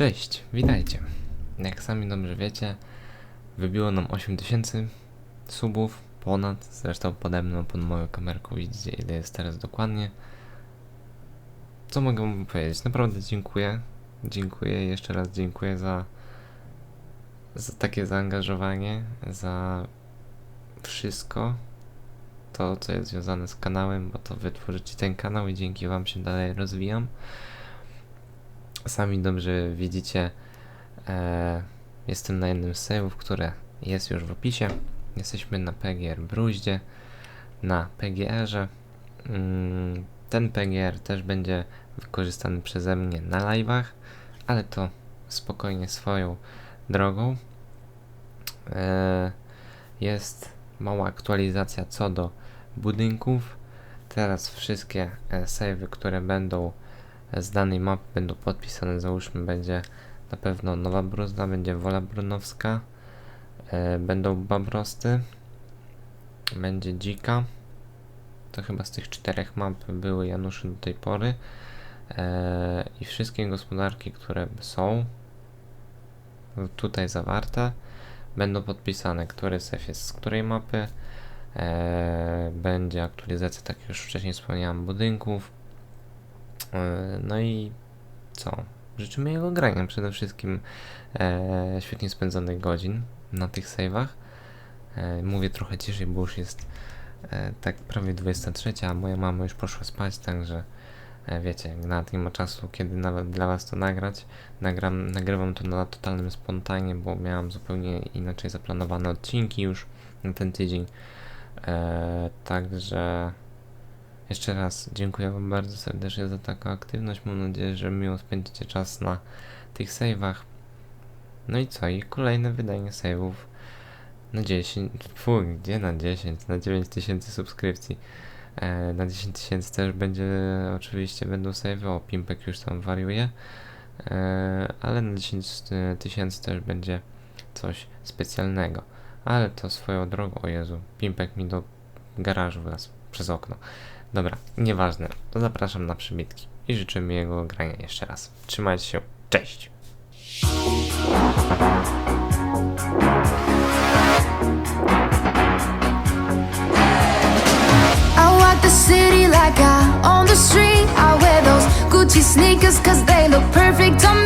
Cześć, witajcie. Jak sami dobrze wiecie, wybiło nam 8000 subów, ponad, zresztą pode mną, pod moją kamerką widzicie ile jest teraz dokładnie. Co mogę wam powiedzieć? Naprawdę dziękuję. Dziękuję, jeszcze raz dziękuję za, za takie zaangażowanie, za wszystko to, co jest związane z kanałem, bo to wy tworzycie ten kanał i dzięki wam się dalej rozwijam. Sami dobrze widzicie, e, jestem na jednym z save'ów, które jest już w opisie. Jesteśmy na PGR Bruździe, na PGR-ze. Mm, ten PGR też będzie wykorzystany przeze mnie na live'ach, ale to spokojnie swoją drogą. E, jest mała aktualizacja co do budynków. Teraz wszystkie e, save'y, które będą z danej mapy będą podpisane, załóżmy będzie na pewno Nowa Bruzda, będzie Wola Brunowska, e, będą Babrosty, będzie Dzika, to chyba z tych czterech map były Januszy do tej pory. E, i wszystkie gospodarki, które są tutaj zawarte, będą podpisane, który sef jest z której mapy, e, będzie aktualizacja, tak jak już wcześniej wspomniałem, budynków, No i co? Życzymy jego grania przede wszystkim e, świetnie spędzonych godzin na tych save'ach. E, mówię trochę ciszej, bo już jest e, tak prawie 23, a moja mama już poszła spać, także e, wiecie, nawet nie ma czasu, kiedy nawet dla was to nagrać. Nagram, nagrywam to na totalnym spontanie, bo miałam zupełnie inaczej zaplanowane odcinki już na ten tydzień. E, także jeszcze raz dziękuję Wam bardzo serdecznie za taką aktywność. Mam nadzieję, że miło spędzicie czas na tych save'ach. No i co? I kolejne wydanie save'ów na 10. Fu, gdzie na 10? Na 9000 subskrypcji. E, na 10 tysięcy też będzie, oczywiście będą save'y. O, Pimpek już tam wariuje. E, ale na 10 tysięcy też będzie coś specjalnego. Ale to swoją drogą, o Jezu, Pimpek mi do garażu wlazł przez okno. Dobra, nieważne. To zapraszam na przybitki i życzę miłego grania jeszcze raz. Trzymajcie się. Cześć! City like I the street. I wear those Gucci sneakers cause they look perfect on.